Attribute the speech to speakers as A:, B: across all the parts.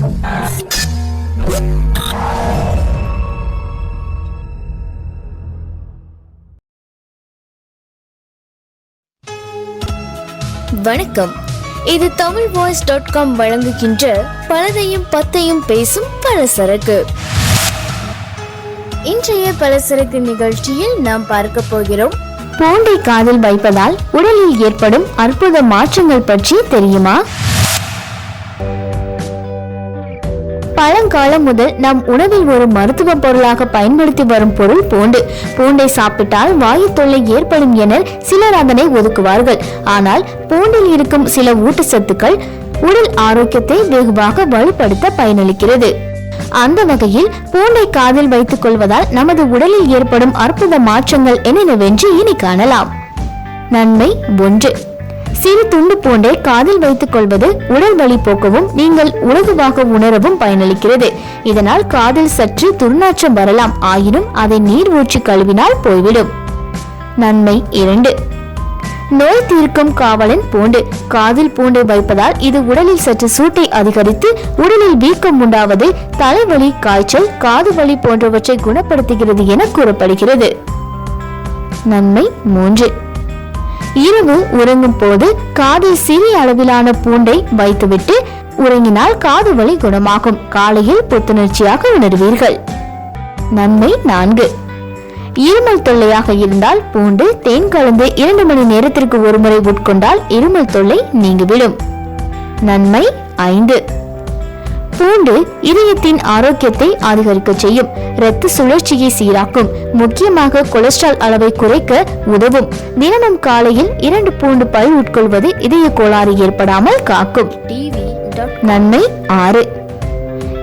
A: வணக்கம். இது Tamil voice dot com வழங்குகின்ற பலதையும் பத்தையும் பேசும் பலசரக்கு. இன்றைய பலசரக்கு நிகழ்ச்சியில் நாம் பார்க்க போகிறோம். பூண்டை காதில் வைப்பதால் உடலில் ஏற்படும் அற்புத மாற்றங்கள் பற்றி தெரியுமா? பழங்காலம் முதல் நம் உணவில் ஒரு மருத்துவ பொருளாக பயன்படுத்தி வரும் பொருள் பூண்டு. பூண்டை சாப்பிட்டால் வாயு தொல்லை ஏற்படும் என சிலர் அதனை ஒதுக்குவார்கள். ஆனால் பூண்டில் இருக்கும் சில ஊட்டச்சத்துக்கள் உடல் ஆரோக்கியத்தை வெகுவாக வலுப்படுத்த பயனளிக்கிறது. அந்த வகையில் பூண்டை காதில் வைத்துக் கொள்வதால் நமது உடலில் ஏற்படும் அற்புத மாற்றங்கள் என்னென்னவென்று இனி காணலாம். நன்மை ஒன்று. சிறு துண்டு பூண்டை காதில் வைத்துக் கொள்வது உடல் வலி போக்கவும் நீங்கள் உலகுவாக உணரவும் பயனளிக்கிறது. இதனால் காதில் சற்று துர்நாற்றம் வரலாம் ஆயினும் அதை நீர் ஊற்றி கழுவினால் போய்விடும். நன்மை இரண்டு. நோய் தீர்க்கும் காவலன் பூண்டு. காதில் பூண்டை வைப்பதால் இது உடலில் சற்று சூட்டை அதிகரித்து உடலில் வீக்கம் உண்டாவது தலைவலி காய்ச்சல் காது வலி போன்றவற்றை குணப்படுத்துகிறது என கூறப்படுகிறது. நன்மை மூன்று. இரவு உறங்கும் போது காதில் சிறிய அளவிலான பூண்டை வைத்துவிட்டு உறங்கினால் காது வலி குணமாகும். காலையில் புத்துணர்ச்சியாக உணர்வீர்கள். நன்மை நான்கு. இருமல் தொல்லையாக இருந்தால் பூண்டு தேன் கலந்து இரண்டு மணி நேரத்திற்கு ஒருமுறை உட்கொண்டால் இருமல் தொல்லை நீங்கிவிடும். நன்மை ஐந்து. பூண்டு இதயத்தின் ஆரோக்கியத்தை அதிகரிக்க செய்யும். இரத்த சுழற்சியை சீராக்கும். முக்கியமாக கொலஸ்ட்ரால் அளவை குறைக்க உதவும். தினமும் காலையில் இரண்டு பூண்டு பல் உட்கொள்வது இதய கோளாறு ஏற்படாமல் காக்கும். நன்மை ஆறு.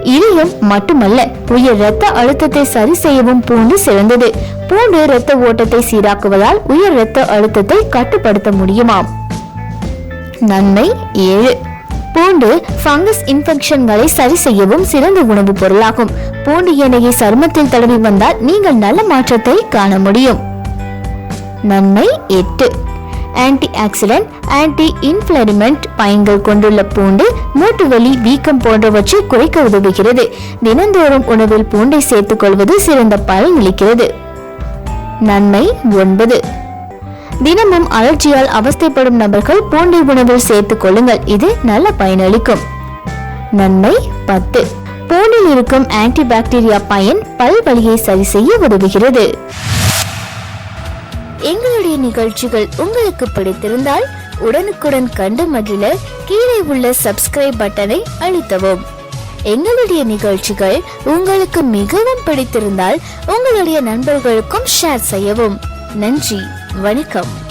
A: இதயம் மட்டுமல்ல உயர் இரத்த அழுத்தத்தை சரி செய்யவும் பூண்டு சிறந்தது. பூண்டு இரத்த ஓட்டத்தை சீராக்குவதால் உயர் இரத்த அழுத்தத்தை கட்டுப்படுத்த முடியுமாம். நன்மை ஏழு. பூண்டு ஃபங்கஸ் இன்ஃபெக்ஷன்களை சரி செய்யவும் சிறந்த உணவுப் பொருளாகும். பூண்டு எண்ணெயை சருமத்தில் தடவி வந்தால் நீங்கள் நல்ல மாற்றத்தை காண முடியும். நன்மை எட்டு. ஆன்டி ஆக்சிடென்ட் ஆன்டி இன்ஃபிளரிமெண்ட் பயன்கள் கொண்டுள்ள பூண்டு மூட்டு வலி வீக்கம் போன்றவற்றை குறைக்க உதவுகிறது. தினந்தோறும் உணவில் பூண்டை சேர்த்துக் கொள்வது சிறந்த பலன் அளிக்கிறது. நன்மை ஒன்பது. தினமும் அலர்ஜியால் அவஸ்தைப்படும் நபர்கள் பூண்டை உணவில் சேர்த்துக் கொள்ளுங்கள். இது நல்ல பயனளிக்கும் நன்மை பத்து. பூண்டில் இருக்கும் ஆன்டி பாக்டீரியா பயன் பல் வலியை சரி செய்ய உதவுகிறது. எங்களுடைய நிகழ்ச்சிகள் உங்களுக்கு பிடித்திருந்தால் உடனுக்குடன் கண்டு மகிழ கீழே உள்ள சப்ஸ்கிரைப் பட்டனை அழுத்தவும். எங்களுடைய நிகழ்ச்சிகள் உங்களுக்கு மிகவும் பிடித்திருந்தால் உங்களுடைய நண்பர்களுக்கும் ஷேர் செய்யவும். நன்றி. வணக்கம்.